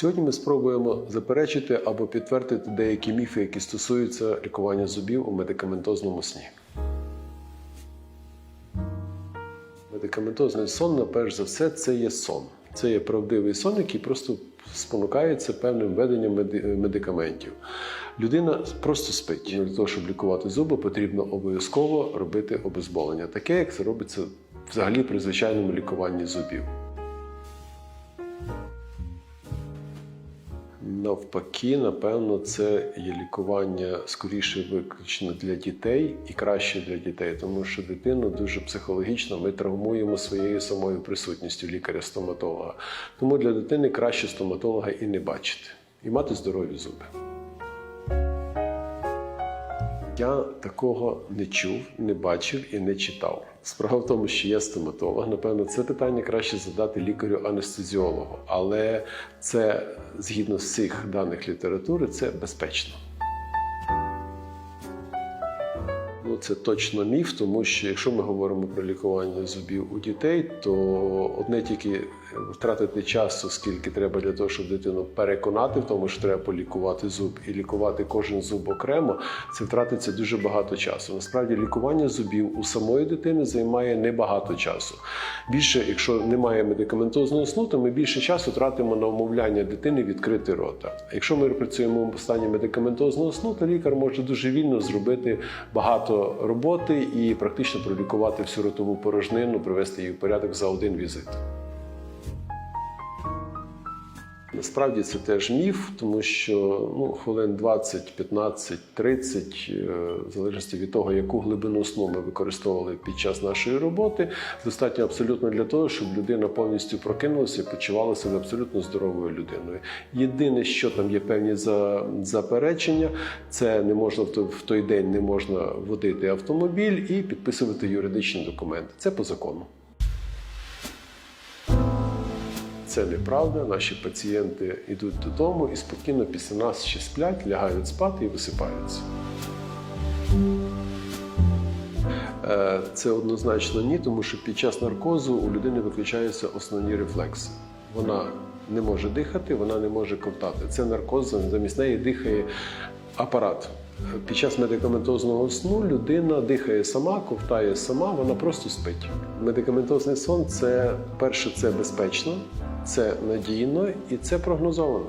Сьогодні ми спробуємо заперечити або підтвердити деякі міфи, які стосуються лікування зубів у медикаментозному сні. Медикаментозний сон, перш за все, це є сон. Це є правдивий сон, який просто спонукається певним введенням медикаментів. Людина просто спить. Для того, щоб лікувати зуби, потрібно обов'язково робити обезболення, таке, як це робиться взагалі при звичайному лікуванні зубів. Навпаки, напевно, це є лікування скоріше виключно для дітей і краще для дітей, тому що дитину дуже психологічно ми травмуємо своєю самою присутністю лікаря-стоматолога. Тому для дитини краще стоматолога і не бачити, і мати здорові зуби. Я такого не чув, не бачив і не читав. Справа в тому, що я стоматолог. Напевно, це питання краще задати лікарю-анестезіологу, але це згідно з цих даних літератури, це безпечно. Ну, це точно міф, тому що якщо ми говоримо про лікування зубів у дітей, то одне тільки втратити часу, скільки треба для того, щоб дитину переконати в тому, що треба полікувати зуб і лікувати кожен зуб окремо, це втратиться дуже багато часу. Насправді лікування зубів у самої дитини займає небагато часу. Більше, якщо немає медикаментозного сну, то ми більше часу тратимо на умовляння дитини відкрити рота. Якщо ми працюємо в стані медикаментозного сну, то лікар може дуже вільно зробити багато роботи і практично пролікувати всю ротову порожнину, привести її в порядок за один візит. Насправді це теж міф, тому що ну, хвилин 20, 15, 30, е, в залежності від того, яку глибину сну ми використовували під час нашої роботи, достатньо абсолютно для того, щоб людина повністю прокинулася і почувала себе абсолютно здоровою людиною. Єдине, що там є певні заперечення, це не можна в той день не можна водити автомобіль і підписувати юридичні документи. Це по закону. Це неправда. Наші пацієнти йдуть додому і спокійно після нас ще сплять, лягають спати і висипаються. Е, Це однозначно ні, тому що під час наркозу у людини виключаються основні рефлекси. Вона не може дихати, вона не може ковтати. Це наркоз, замість неї дихає апарат. Під час медикаментозного сну людина дихає сама, ковтає сама, вона просто спить. Медикаментозний сон це перше, це безпечно, це надійно і це прогнозовано.